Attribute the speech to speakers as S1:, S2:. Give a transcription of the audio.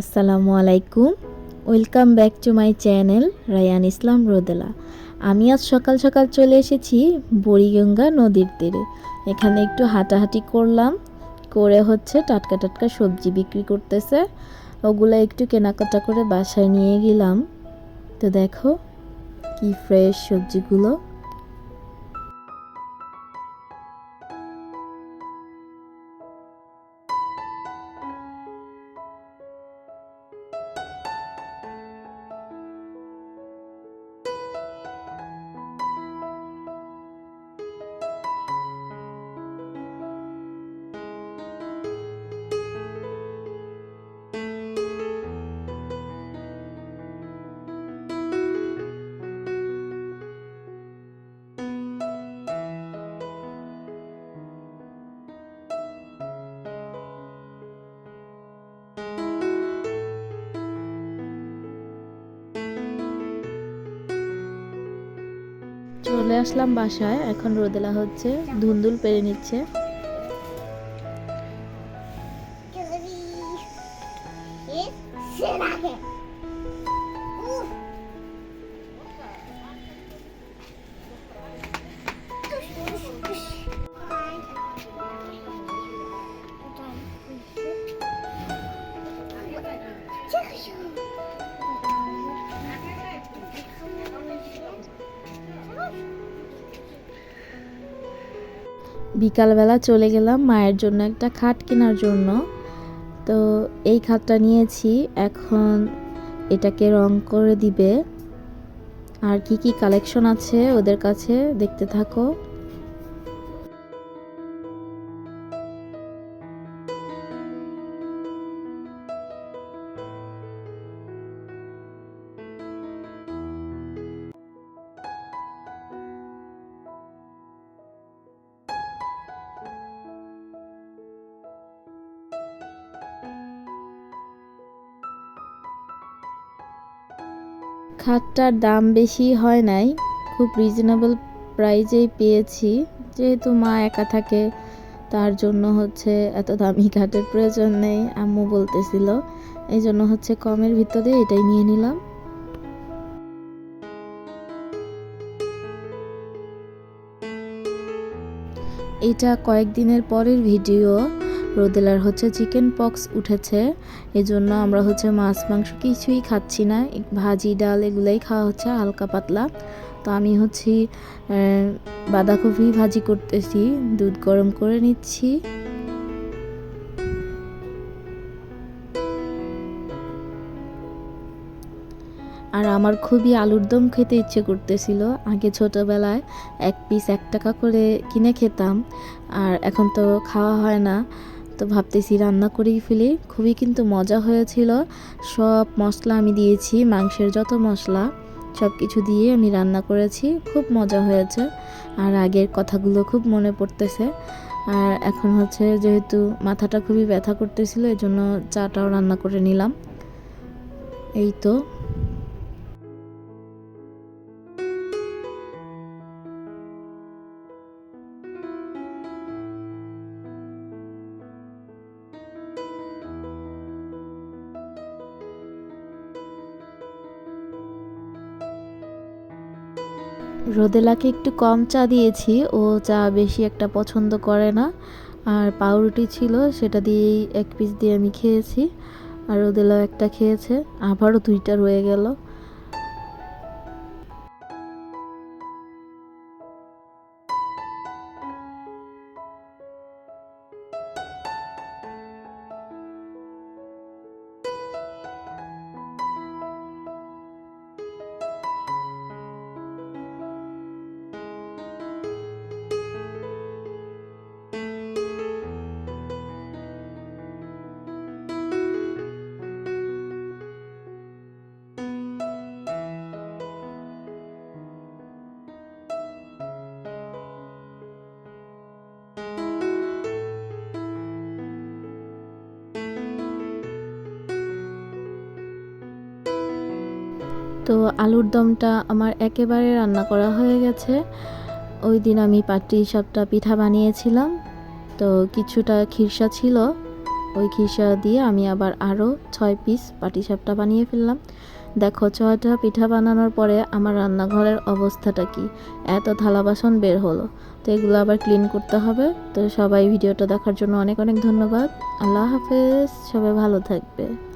S1: আসসালামু আলাইকুম। Welcome back to my channel Rayan Islam Rodela আমি আজ সকাল সকাল চলে এসেছি বুড়িগঙ্গা নদীর তীরে। এখানে একটু হাঁটাহাঁটি করলাম, করে হচ্ছে টাটকা টাটকা সবজি বিক্রি করতেছে। ওগুলো একটু কেনাকাটা করে বাসায় নিয়ে গেলাম। তো দেখো কি ফ্রেশ সবজিগুলো। চলে আসলাম বাসায়। এখন রোদেলা হচ্ছে ধুন্দুল পেরে নিচ্ছে। বিকালবেলা চলে গেলাম মায়ের জন্য একটা খাট কেনার জন্য। তো এই খাটটা নিয়েছি, এখন এটাকে রং করে দিবে। আর কি কি কালেকশন আছে ওদের কাছে দেখতে থাকো। খাটটার দাম বেশি হয় নাই। খুব রিজনেবল প্রাইজেই পেয়েছি। যেহেতু মা একা থাকে, তার জন্য হচ্ছে এত দামি খাটের প্রয়োজন নেই, আম্মু বলতেছিল। এই জন্য হচ্ছে কমের ভিতরে এটাই নিয়ে নিলাম। এটা কয়েকদিনের পরের ভিডিও। রোদেলার হচ্ছে চিকেন পক্স উঠেছে। এই জন্য আমরা হচ্ছে মাছ, মাংস কিছুই খাচ্ছি না। ভাজি ডাল এগুলাই খাওয়া হচ্ছে হালকা পাতলা। তো আমি হচ্ছি বাঁধাকপি ভাজি করতেছি, দুধ গরম করে নিচ্ছি। আর আমার খুবই আলুর দম খেতে ইচ্ছে করতেছিল। আগে ছোটোবেলায় এক পিস এক টাকা করে কিনে খেতাম। আর এখন তো খাওয়া হয় না। তো ভাবতেছি রান্না করেই ফেলি। খুবই কিন্তু মজা হয়েছিল। সব মশলা আমি দিয়েছি, মাংসের যত মশলা সব কিছু দিয়ে আমি রান্না করেছি। খুব মজা হয়েছে। আর আগের কথাগুলো খুব মনে পড়তেছে। আর এখন হচ্ছে যেহেতু মাথাটা খুবই ব্যথা করতেছিল এই জন্য চাটাও রান্না করে নিলাম। এই তো। রোদেলাকে একটু কম চা দিয়েছি। ও চা বেশি একটা পছন্দ করে না। আর পাউরুটি ছিল, সেটা দিয়েই এক পিস দিয়ে আমি খেয়েছি। আর রোদেলাও একটা খেয়েছে, আবারও দুইটা রয়ে গেল। তো আলুর দমটা আমার একেবারে রান্না করা হয়ে গেছে। ওই দিন আমি পাটি সাপটা পিঠা বানিয়েছিলাম, তো কিছুটা খিরসা ছিল। ওই খিরসা দিয়ে আমি আবার আরও ছয় পিস পাটিসাপটা বানিয়ে ফেললাম। দেখো, ছয়টা পিঠা বানানোর পরে আমার রান্নাঘরের অবস্থাটা কি? এত থালা বাসন বের হলো। তো এগুলো আবার ক্লিন করতে হবে। তো সবাই ভিডিওটা দেখার জন্য অনেক অনেক ধন্যবাদ। আল্লাহ হাফেজ। সবাই ভালো থাকবে।